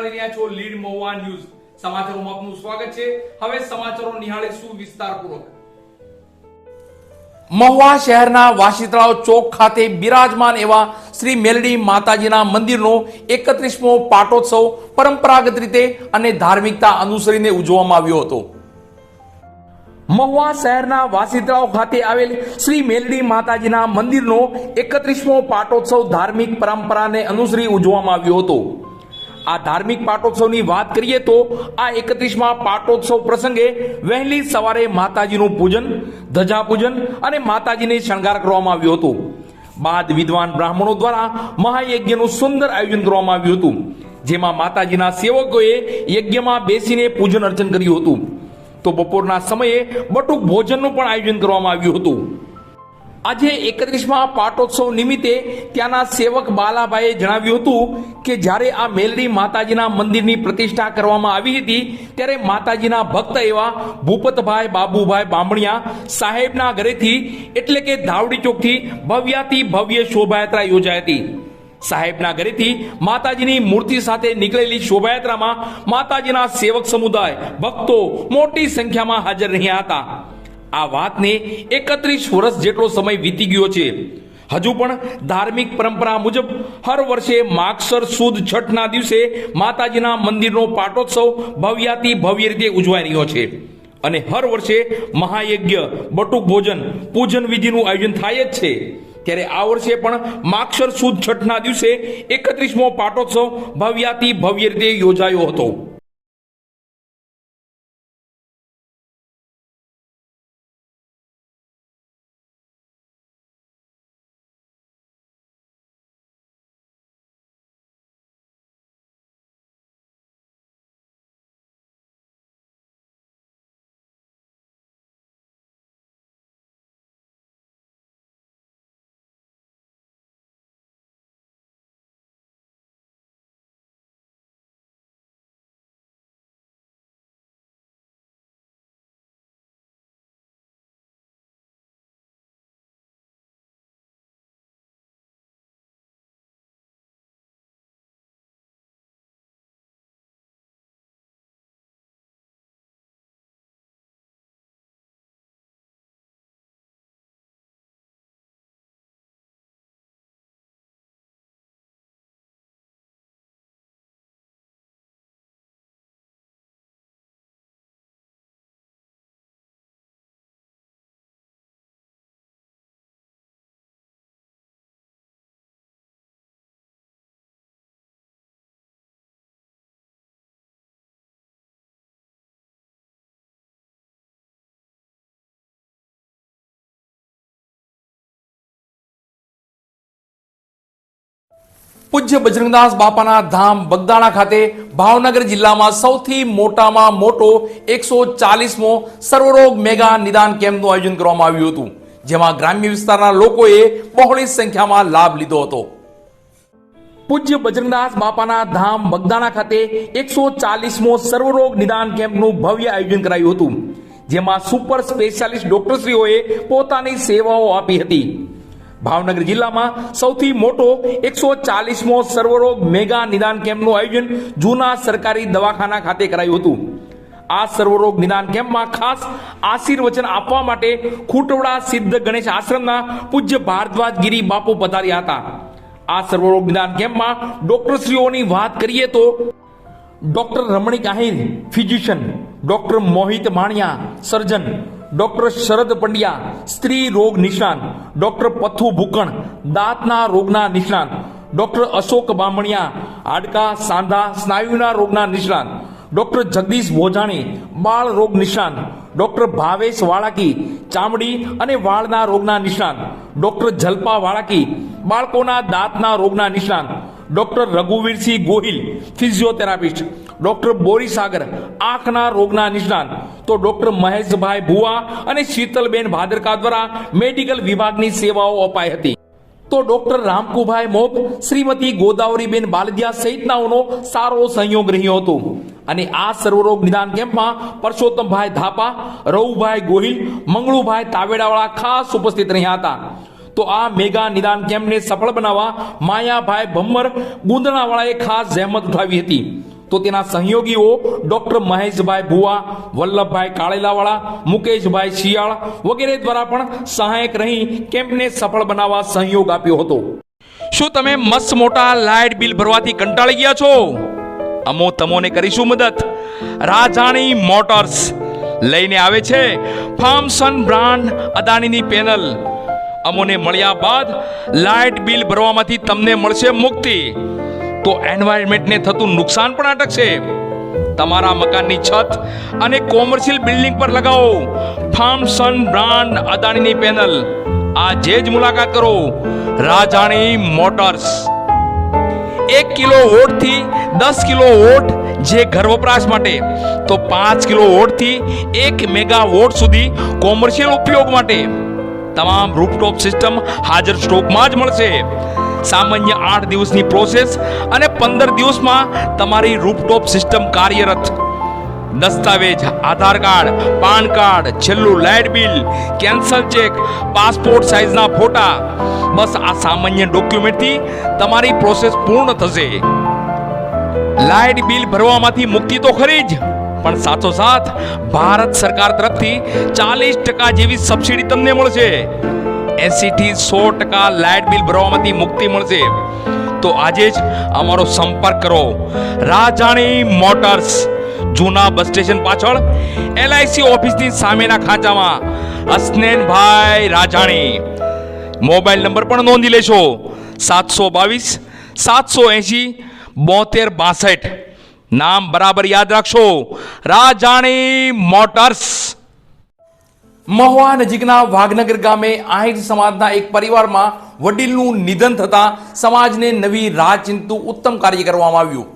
નિહાળી રહ્યા છો લીડ મહુવા ન્યૂઝ. સમાચારોમાં આપનું સ્વાગત છે. હવે સમાચારો નિહાળીશું વિસ્તારપૂર્વક? મહુવા શહેરના વાસીતળાવ ચોક ખાતે બિરાજમાન એવા શ્રી મેલડી માતાજીના મંદિરનો એકત્રીસમો પાટોત્સવ પરંપરાગત રીતે અને ધાર્મિકતા અનુસરીને ઉજવવામાં આવ્યો હતો. મહુવા શહેરના વાસીતરાવ ખાતે આવેલ શ્રી મેલડી માતાજીના મંદિરનો એકત્રીસમો પાટોત્સવ ધાર્મિક પરંપરાને અનુસરી ઉજવવામાં આવ્યો હતો. આ ધાર્મિક પાટોત્સવની વાત કરીએ તો આ એકત્રીસમાં પાટોત્સવ પ્રસંગે વહેલી સવારે માતાજીનું પૂજન ધજા પૂજન અને માતાજીને શણગાર કરવામાં આવ્યો હતો. બાદ વિદ્વાન બ્રાહ્મણો દ્વારા મહાયજ્ઞનું સુંદર આયોજન કરવામાં આવ્યું હતું, જેમાં માતાજીના સેવકોએ યજ્ઞમાં બેસીને પૂજન અર્ચન કર્યું હતું. તો બપોરના સમયે બટુક ભોજનનું પણ આયોજન કરવામાં આવ્યું હતું. આજે એકત્રીસમાં પાટોત્સવ નિમિત્તે ત્યાંના સેવક બાલાભાઈએ જણાવ્યું હતું કે જ્યારે આ મેલડી માતાજીના મંદિરની પ્રતિષ્ઠા કરવામાં આવી હતી, ત્યારે માતાજીના ભક્ત એવા ભૂપતભાઈ બાબુભાઈ બામણિયા સાહેબના ઘરેથી એટલે કે ધાવડી ચોકથી ભવ્યાતી ભવ્ય શોભાયાત્રા યોજાઈ હતી. સાહેબના ઘરેથી માતાજીની મૂર્તિ સાથે નીકળેલી શોભાયાત્રામાં માતાજીના સેવક સમુદાય ભક્તો મોટી સંખ્યામાં હાજર રહ્યા હતા. આ વાતને એકત્રીસ વર્ષ જેટલો સમય વીતી ગયો છે. હજુ પણ ધાર્મિક પરંપરા મુજબ હર વર્ષે માગસર સુદ છઠના દિવસે માતાજીના મંદિરનો પાટોત્સવ ભવ્યાતિ ભવ્ય રીતે ઉજવાઈ રહ્યો છે. અને હર વર્ષે મહાયજ્ઞ, બટુક ભોજન, પૂજન વિધિનું આયોજન થાય જ છે. ત્યારે આ વર્ષે પણ માક્ષર સુદ છઠના દિવસે એકત્રીસમો પાટોત્સવ ભવ્યાતિ ભવ્ય રીતે યોજાયો હતો. પૂજ્ય બજરંગદાસ બાપાના ધામ બગદાણા ખાતે ભાવનગર જિલ્લામાં સૌથી મોટામાં મોટો એકસો ચાલીસમો સર્વરોગ મેગા નિદાન કેમ્પનું આયોજન કરવામાં આવ્યું હતું, જેમાં ગ્રામ્ય વિસ્તારના લોકોએ બહોળી સંખ્યામાં લાભ લીધો હતો. પૂજ્ય બજરંગદાસ બાપાના ધામ બગદાણા ખાતે એકસો ચાલીસમો સર્વરોગ નિદાન કેમ્પનું ભવ્ય આયોજન કરાયું હતું, જેમાં સુપર સ્પેશિયાલિસ્ટ ડોક્ટરશ્રીઓએ પોતાની સેવાઓ આપી હતી. ભાવનગર જિલ્લામાં સૌથી મોટો એકસો ચાલીસમો સર્વરોગ મેગા નિદાન કેમ્પનું આયોજન જૂના સરકારી દવાખાના ખાતે કરાયું હતું. આ સર્વરોગ નિદાન કેમ્પમાં ખાસ આશીર્વચન આપવા માટે ખૂટવડા સિદ્ધ ગણેશ આશ્રમના પૂજ્ય ભારદ્વાજ ગીરી બાપુ પધાર્યા હતા. આ સર્વરોગ નિદાન કેમ્પમાં ડોક્ટરશ્રીઓની વાત કરીએ તો doctor Ramnik Ahir physician, doctor Mohit Maniya, surgeon doctor Sharad Pandya, સ્ત્રી રોગ નિષ્ણાંત. ડોક્ટર પથ્થુ ભૂકણ, દાંતના રોગના નિષ્ણાંત. ડોક્ટર અશોક બામણિયા, હાડકા, સાંધા, સ્નાયુના રોગના નિષ્ણાંત. ડોક્ટર જગદીશ ભોજાણી બાળ રોગ નિષ્ણાંત. ડોક્ટર ભાવેશ વાળાકી, ચામડી અને વાળના રોગના નિષ્ણાંત. ડોક્ટર જલ્પા વાળાકી, બાળકોના દાંતના રોગના નિષ્ણાંત. Doctor Raghuvirsinh Gohil, physiotherapist. Doctor Borisagar, આંખના રોગના નિષ્ણાત. તો ડોક્ટર મહેશભાઈ ભુવા અને શીતલબેન ભાદરકા દ્વારા મેડિકલ વિભાગની સેવાઓ અપાઈ હતી. તો ડોક્ટર રામકુભાઈ મોપ શ્રીમતી ગોદાવરીબેન બાલદિયા સહિતનાઓનો સારો સહયોગ રહ્યો હતો. અને આ સર્વરોગ નિદાન કેમ્પમાં પરસોત્તમભાઈ ધાપા, રવુભાઈ ગોહિલ, મંગળુભાઈ તાવેડાવાળા ખાસ ઉપસ્થિત રહ્યા હતા. તો આ મેગા નિદાન કેમ્પને સફળ બનાવવા માયાભાઈ ભમ્મર ગુંદણાવાળાએ ખાસ જહેમત ઉઠાવી હતી. તો તેના સહયોગીઓ ડોક્ટર મહેશભાઈ ભુવા, વલ્લભભાઈ કાળેલાવાળા, મુકેશભાઈ શિયાળ વગેરે દ્વારા પણ સહાયક રહી કેમ્પને સફળ બનાવવા સહયોગ આપ્યો હતો. શું તમે મસ્ત મોટા લાઇટ બિલ ભરવાથી કંટાળી ગયા છો? અમો તમોને કરીશું મદદ. રાજાણી મોટર્સ લઈને આવે છે ફાર્મસન બ્રાન્ડ અદાણીની પેનલ. અમોને મળ્યા બાદ લાઇટ બિલ ભરવામાંથી તમને મળશે મુક્તિ. તો એન્વાયરમેન્ટને થતું નુકસાન પણ અટકશે. તમારા મકાનની છત અને કોમર્શિયલ બિલ્ડિંગ પર લગાવો. ફાર્મસન બ્રાન્ડ અદાણીની પેનલ આજે જ મુલાકાત કરો. રાજાણી મોટર્સ. એક કિલો ઓટથી દસ કિલો ઓટ જે ઘર વપરાશ માટે. તો પાંચ કિલો ઓટથી એક મેગા વોટ સુધી કોમર્શિયલ ઉપયોગ માટે. તમામ રૂપટોપ સિસ્ટમ હાજર સ્ટોકમાં જ મળશે. સામાન્ય આઠ દિવસની પ્રોસેસ અને પંદર દિવસમાં તમારી રૂપટોપ સિસ્ટમ કાર્યરત. દસ્તાવેજ, આધાર કાર્ડ, પાન કાર્ડ, છેલ્લું light bill cancel cheque passport સાઇઝના ફોટા. બસ આ સામાન્ય ડોક્યુમેન્ટથી તમારી પ્રોસેસ પૂર્ણ થશે. લાઇટ બિલ ભરવામાંથી મુક્તિ તો ખરી જ, પણ સાથોસાથ ભારત સરકાર તરફથી ચાલીસ ટકા જેવી સબસિડી તમને મળશે. એસી થી સો ટકા લાઇટ બિલ ભરવામાંથી મુક્તિ મળશે. તો આજે જ અમારો સંપર્ક કરો. રાજાણી મોટર્સ, જૂના બસ સ્ટેશન પાછળ, એલઆઈસી ઓફિસની સામેના ખાંચામાં અસ્નેનભાઈ રાજાણી. મોબાઈલ નંબર પણ નોંધી લેશો સાતસો બાવીસ, સાતસો એંશી, બોતેર બાસઠ. નામ બરાબર યાદ રાખશો. રાજાણી મોટર્સ. મહુવા નજીકના વાઘનગર ગામે આહિર સમાજના એક પરિવારમાં વડીલનું નિધન થતા સમાજને નવી રાહ ચિંતું ઉત્તમ કાર્ય કરવામાં આવ્યું.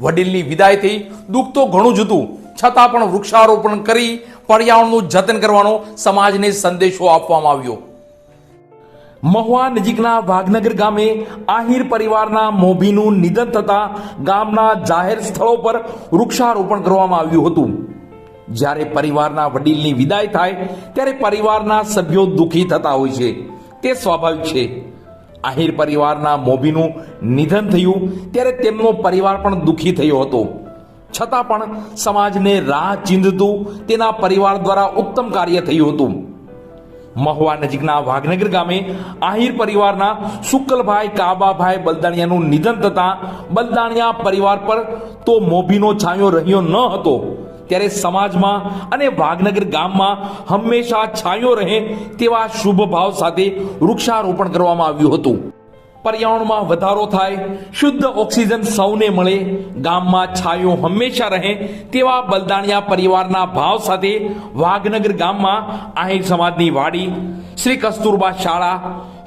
વડીલની વિદાયથી દુઃખ તો ઘણું જ હતું. છતાં પણ વૃક્ષારોપણ કરી પર્યાવરણનું જતન કરવાનો સમાજને સંદેશો આપવામાં આવ્યો. મહુવા નજીકના વાઘનગર ગામે આહિર પરિવારના મોભીનું નિધન થતા ગામના જાહેર સ્થળો પર વૃક્ષારોપણ કરવામાં આવ્યું હતું. જ્યારે પરિવારના વડીલની વિદાય થાય, ત્યારે પરિવારના સભ્યો દુઃખી થતા હોય છે. તે સ્વાભાવિક છે. આહિર પરિવારના મોભીનું નિધન થયું, ત્યારે તેમનો પરિવાર પણ દુઃખી થયો હતો. છતાં પણ સમાજને રાહ ચીંધતું તેના પરિવાર દ્વારા ઉત્તમ કાર્ય થયું હતું. મહુવા નજીકના વાઘનગર ગામે આહિર પરિવારના શુક્લભાઈ કાબાભાઈ બલદાણિયાનું નિધન થતા બલદાણિયા પરિવાર પર તો મોભીનો છાંયો રહ્યો ન હતો. ત્યારે સમાજમાં અને વાઘનગર ગામમાં હંમેશા છાંયો રહે તેવા શુભ ભાવ સાથે વૃક્ષારોપણ કરવામાં આવ્યું હતું. પર્યાવરણમાં વધારો થાય, શુદ્ધ ઓક્સિજન સૌને મળે, ગામમાં છાંયો હંમેશા રહે તેવા બલદાણિયા પરિવારના ભાવ સાથે વાઘનગર ગામમાં આહીર સમાજની વાડી, શ્રી કસ્તુરબા શાળા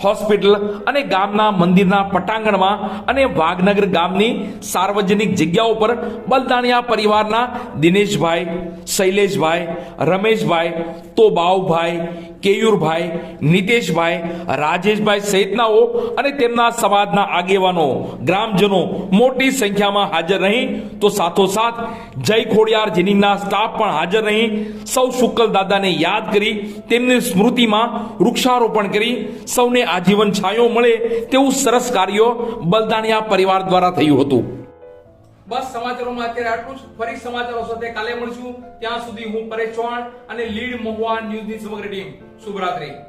હોસ્પિટલ અને ગામના મંદિરના પટાંગણમાં અને વાઘનગર ગામની સાર્વજનિક જગ્યાઓ પર બલદાણિયા પરિવારના દિનેશભાઈ, શૈલેષભાઈ, રમેશભાઈ, તોબાઉભાઈ કેયુરભાઈ, નિતેશભાઈ, રાજેશભાઈ સહિતનાઓ અને તેમના સમાજના આગેવાનો, ગ્રામજનો મોટી સંખ્યામાં હાજર રહી. તો સાથોસાથ જય ખોડિયાર જીનિંગના સ્ટાફ પણ હાજર રહી. સૌ શુક્લ દાદાને યાદ કરી, તેમની સ્મૃતિમાં વૃક્ષારોપણ કરી. સૌને આજીવન છાંયો મળે તેવું સરસ કાર્ય બલદાણિયા પરિવાર દ્વારા થયું હતું. બસ સમાચારોમાં અત્યારે આટલું જ. ફરી સમાચારો સાથે કાલે મળશું. ત્યાં સુધી હું પરેશ ચૌહાણ અને લીડ મહુવા ન્યૂઝની સમગ્ર ટીમ. શુભરાત્રી.